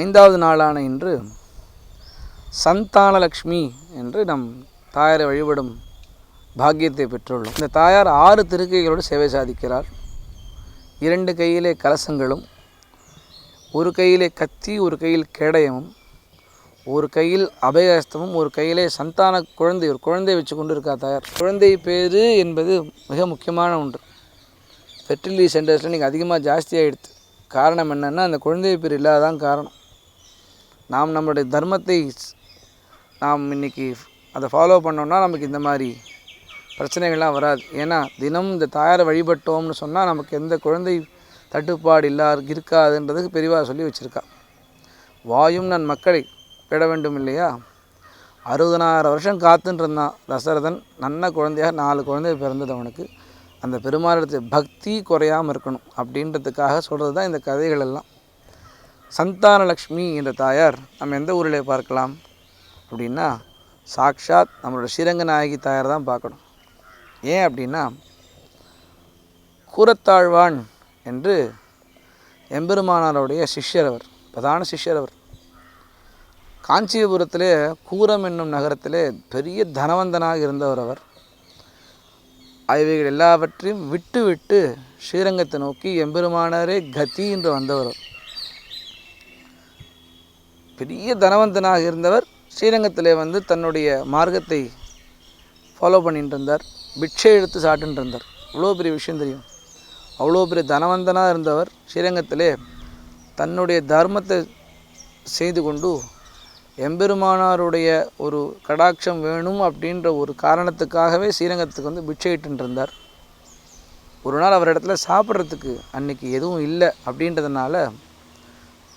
ஐந்தாவது நாளான இன்று சந்தானலக்ஷ்மி என்று நம் தாயாரை வழிபடும் பாக்கியத்தை பெற்றுள்ளோம். இந்த தாயார் ஆறு திருக்கைகளோடு சேவை சாதிக்கிறார். இரண்டு கையிலே கலசங்களும் ஒரு கையிலே கத்தி ஒரு கையில் கேடயமும் ஒரு கையில் அபயஹஸ்தமும் ஒரு கையிலே சந்தான குழந்தை ஒரு குழந்தை வச்சு கொண்டு இருக்கா தாயார். குழந்தை பேர் என்பது மிக முக்கியமான ஒன்று. ஃபெர்டிலிட்டி சென்டர்ஸில் நீங்கள் அதிகமாக ஜாஸ்தி ஆகிடுது காரணம் என்னென்னா அந்த குழந்தை பேர் இல்லாதான் காரணம். நாம் நம்மளுடைய தர்மத்தை நாம் இன்னைக்கு அதை ஃபாலோ பண்ணோம்னா நமக்கு இந்த மாதிரி பிரச்சனைகள்லாம் வராது. ஏன்னா தினம் இந்த தாயாரை வழிபட்டோம்னு சொன்னால் நமக்கு எந்த குழந்தை தட்டுப்பாடு இல்லா இருக்காதுன்றதுக்கு பெரிவாக சொல்லி வச்சுருக்கா. வாயும் நன் மக்களை பெற வேண்டும் இல்லையா? அறுபதனாயிரம் வருஷம் காத்துன்னு இருந்தான் தசரதன். நல்ல குழந்தையாக நாலு குழந்தை பிறந்தது அவனுக்கு. அந்த பெருமாளிடத்தில் பக்தி குறையாமல் இருக்கணும் அப்படின்றதுக்காக சொல்கிறது தான் இந்த கதைகள் எல்லாம். சந்தானலக்ஷ்மி என்ற தாயார் நம்ம எந்த ஊரில் பார்க்கலாம் அப்படின்னா சாக்ஷாத் நம்மளோட ஸ்ரீரங்கநாயகி தாயார் தான் பார்க்கணும். ஏன் அப்படின்னா கூரத்தாழ்வான் என்று எம்பெருமானாருடைய சிஷ்யர் அவர் பிரதான சிஷ்யர் அவர். காஞ்சிபுரத்திலே கூரம் என்னும் நகரத்திலே பெரிய தனவந்தனாக இருந்தவர் அவர். இவைகள் எல்லாவற்றையும் விட்டு விட்டு ஸ்ரீரங்கத்தை நோக்கி எம்பெருமானாரே கதி என்று வந்தவர் அவர். பெரிய தனவந்தனாக இருந்தவர் ஸ்ரீரங்கத்திலே வந்து தன்னுடைய மார்க்கத்தை ஃபாலோ பண்ணிட்டு இருந்தார் பிட்சை எடுத்து சாப்பிட்டுட்டு இருந்தார் அவ்வளோ பெரிய விஷயம் தெரியும். அவ்வளோ பெரிய தனவந்தனாக இருந்தவர் ஸ்ரீரங்கத்திலே தன்னுடைய தர்மத்தை செய்து கொண்டு எம்பெருமானாருடைய ஒரு கடாட்சம் வேணும் அப்படின்ற ஒரு காரணத்துக்காகவே ஸ்ரீரங்கத்துக்கு வந்து பிட்சையிட்டு இருந்தார் ஒரு நாள் அவர் இடத்துல சாப்பிட்றதுக்கு அன்றைக்கி எதுவும் இல்லை அப்படின்றதுனால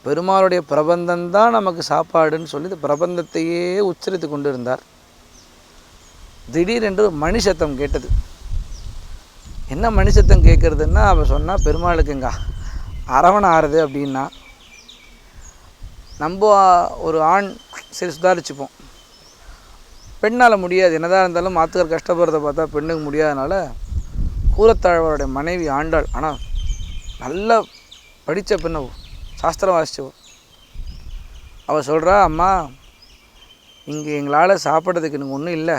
பெருமாளுடைய பிரபந்தம் தான் நமக்கு சாப்பாடுன்னு சொல்லி இந்த பிரபந்தத்தையே உச்சரித்து கொண்டு இருந்தார் திடீரென்று மணி சத்தம் கேட்டது. என்ன மணி சத்தம் கேட்குறதுன்னா அவள் சொன்னால் பெருமாளுக்குங்க அரவணை ஆறுது அப்படின்னா நம்ம ஒரு ஆண் சரி சுதாரிச்சுப்போம். பெண்ணால் முடியாது. என்னதான் இருந்தாலும் மாத்துக்கார் கஷ்டப்படுறத பார்த்தா பெண்ணுக்கு முடியாதனால கூரத்தாழ்வாருடைய மனைவி ஆண்டாள். ஆனால் நல்ல படித்த பெண்ணை சாஸ்திரம் வாசிச்சவ. அவள் சொல்கிறா அம்மா இங்கே எங்களால் சாப்பிட்றதுக்கு எனக்கு ஒன்றும் இல்லை.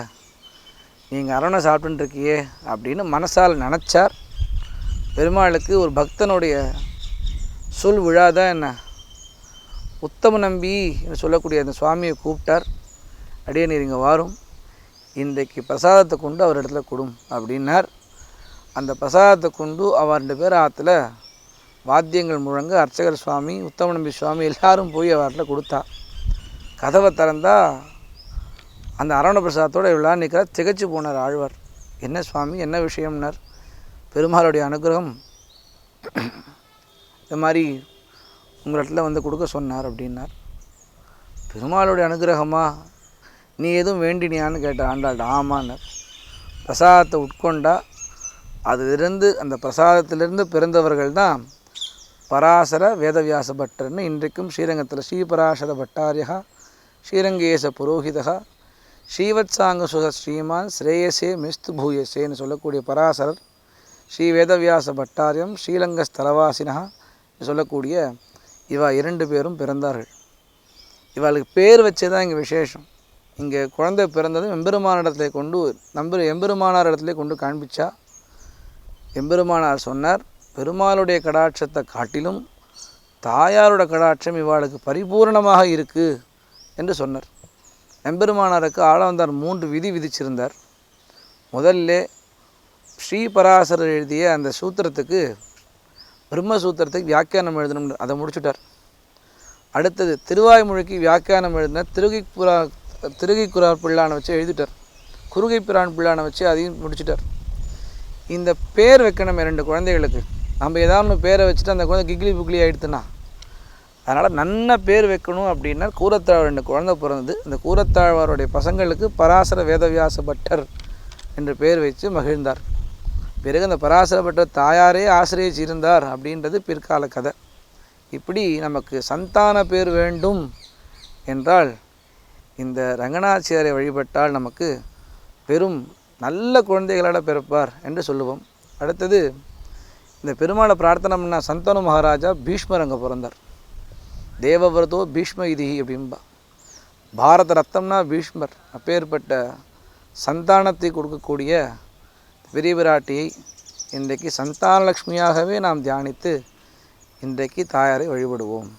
நீங்கள் அரணை சாப்பிட்டுன்னு இருக்கியே அப்படின்னு மனசால் நினச்சார். பெருமாளுக்கு ஒரு பக்தனுடைய சொல் விழாதான் என்ன? உத்தம நம்பி என்று சொல்லக்கூடிய அந்த சுவாமியை கூப்பிட்டார். அடியே நீர் இங்கே வாரும். இன்றைக்கு பிரசாதத்தை கொண்டு அவர் இடத்துல கொடும் அப்படின்னார். அந்த பிரசாதத்தை கொண்டு அவர் ரெண்டு பேர் ஆற்றுல வாத்தியங்கள் முழங்க அர்ச்சகர் சுவாமி உத்தம நம்பி சுவாமி எல்லாரும் போய் அவர்கிட்ட கொடுத்தா. கதவை திறந்தா அந்த அரவண பிரசாதத்தோடு இவ்வளோ நிற்கிறார் திகைச்சு போனார் ஆழ்வார். என்ன சுவாமி என்ன விஷயம்னார்? பெருமாளுடைய அனுகிரகம். இந்த மாதிரி உங்கள் இடத்துல வந்து கொடுக்க சொன்னார் அப்படின்னார். பெருமாளுடைய அனுகிரகமா? நீ எதுவும் வேண்டினியான்னு கேட்ட ஆண்டாள். ஆமான்னார். பிரசாதத்தை உட்கொண்டா அதிலிருந்து அந்த பிரசாதத்திலிருந்து பிறந்தவர்கள் தான் பராசர வேதவியாச பட்டர்னு இன்றைக்கும் ஸ்ரீரங்கத்தில் ஸ்ரீபராசர பட்டாரியா ஸ்ரீரங்கேச புரோஹிதா ஸ்ரீவத்சாங்க சுக ஸ்ரீமான் ஸ்ரேயசே மிஸ்து பூயசேன்னு சொல்லக்கூடிய பராசரர் ஸ்ரீ வேதவியாச பட்டாரியம் ஸ்ரீலங்க ஸ்தலவாசினா சொல்லக்கூடிய இவா இரண்டு பேரும் பிறந்தார்கள். இவளுக்கு பேர் வச்சே தான் இங்கே விசேஷம். இங்கே குழந்தை பிறந்ததும் எம்பெருமானிடத்துல கொண்டு நம்பர் எம்பெருமானார் இடத்துல கொண்டு காண்பிச்சா. எம்பெருமானார் சொன்னார் பெருமாளுடைய கடாட்சத்தை காட்டிலும் தாயாரோட கடாட்சம் இவாளுக்கு பரிபூரணமாக இருக்கு என்று சொன்னார். எம்பெருமானாருக்கு ஆளவந்தார் மூன்று விதி விதிச்சிருந்தார். முதல்ல ஸ்ரீபராசரர் எழுதிய அந்த சூத்திரத்துக்கு பிரம்மசூத்திரத்துக்கு வியாக்கியானம் எழுதணும்னு அதை முடிச்சுட்டார். அடுத்தது திருவாய்மொழிக்கு வியாக்கியானம் எழுதின திருகைப்புரா திருகைக்குறார் பிள்ளானை வச்சு எழுதிட்டார். குறுகை பிரான் பிள்ளானை வச்சு அதையும் முடிச்சிட்டார். இந்த பேர் வைக்கணும் ரெண்டு குழந்தைகளுக்கு. நம்ம ஏதாவது ஒன்று பேரை வச்சுட்டு அந்த குழந்தை கிக்லி புக்லி ஆகிடுத்துனா அதனால் நன்ன பேர் வைக்கணும் அப்படின்னா கூரத்தாழ்வார் ரெண்டு குழந்தை பிறந்தது. அந்த கூரத்தாழ்வாருடைய பசங்களுக்கு பராசர வேதவியாச பட்டர் என்று பெயர் வச்சு மகிழ்ந்தார். பிறகு அந்த பராசர பட்டர் தாயாரே ஆசிரியச்சிருந்தார் அப்படின்றது பிற்கால கதை. இப்படி நமக்கு சந்தான பேர் வேண்டும் என்றால் இந்த ரங்கநாச்சியாரை வழிபட்டால் நமக்கு பெரும் நல்ல குழந்தைகளோட பிறப்பார் என்று சொல்லுவோம். அடுத்தது இந்த பெருமாளை பிரார்த்தனம்னா சந்தனு மகாராஜா பீஷ்மர் அங்கே பிறந்தார். தேவவிரதோ பீஷ்ம இதிகி அப்படின்பா பாரத ரத்தம்னா பீஷ்மர் அப்பேற்பட்ட சந்தானத்தை கொடுக்கக்கூடிய பெரிய விராட்டியை இன்றைக்கு சந்தானலக்ஷ்மியாகவே நாம் தியானித்து இன்றைக்கு தாயாரை வழிபடுவோம்.